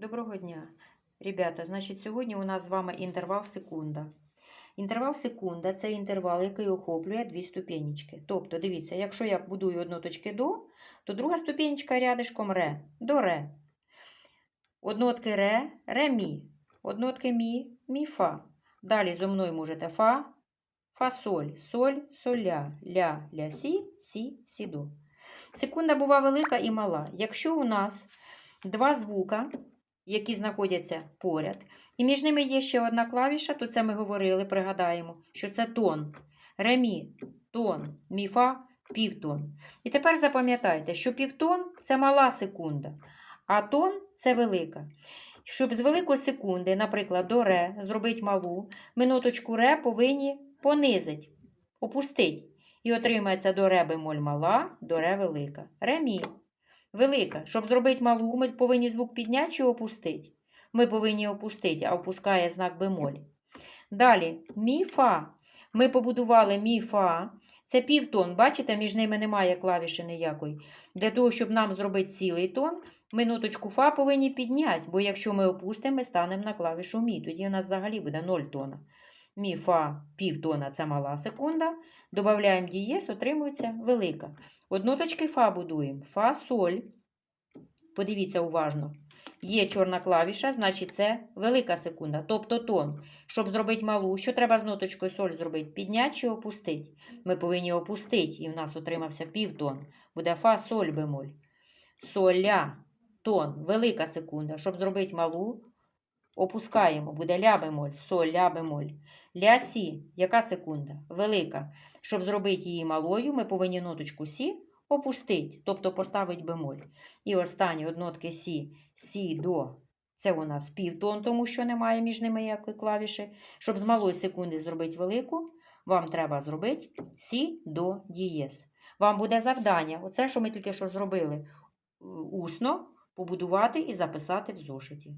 Доброго дня, ребята. Значить, сьогодні у нас з вами інтервал секунда. Інтервал секунда це інтервал, який охоплює дві ступенечки. Тобто, дивіться, якщо я будую одноточки до, то друга ступенечка рядишком ре, до ре. Однотки ре, ре мі. Однотки мі, мі фа. Далі зо мною можете фа, фа соль, соль, соля, ля, ля сі, сі, сі до. Секунда бува велика і мала. Якщо у нас два звука, які знаходяться поряд, і між ними є ще одна клавіша, то це ми говорили, пригадаємо, що це тон. Ремі, тон, міфа, півтон. І тепер запам'ятайте, що півтон це мала секунда, а тон це велика. Щоб з великої секунди, наприклад, до ре зробити малу, ми ноточку ре повинні понизити, опустити. І отримається до ре бемоль мала, до ре велика. Ре. Велика. Щоб зробити малу, ми повинні звук підняти чи опустити. Ми повинні опустити, а опускає знак бемоль. Далі мі фа. Ми побудували мі фа. Це півтон. Бачите, між ними немає клавіші ніякої. Для того, щоб нам зробити цілий тон, ми ноточку фа повинні підняти, бо якщо ми опустимо, ми станемо на клавішу мі. Тоді у нас взагалі буде 0 тона. Мі фа півтона це мала секунда. Додаємо дієс, отримується велика. Одноточки фа будуємо. Фа, соль. Подивіться уважно. Є чорна клавіша, значить це велика секунда, тобто тон. Щоб зробити малу, що треба з ноточкою соль зробити? Підняти чи опустити? Ми повинні опустити, і в нас отримався півтон. Буде фа, соль, бемоль. Соля, тон, велика секунда. Щоб зробити малу, опускаємо, буде ля бемоль, соль, ля бемоль. Ля сі, яка секунда? Велика. Щоб зробити її малою, ми повинні ноточку сі опустити, тобто поставити бемоль. І останні однотки сі, сі, до. Це у нас півтон, тому що немає між ними ніякої клавіші. Щоб з малої секунди зробити велику, вам треба зробити сі, до, дієс. Вам буде завдання, оце, що ми тільки що зробили, усно побудувати і записати в зошиті.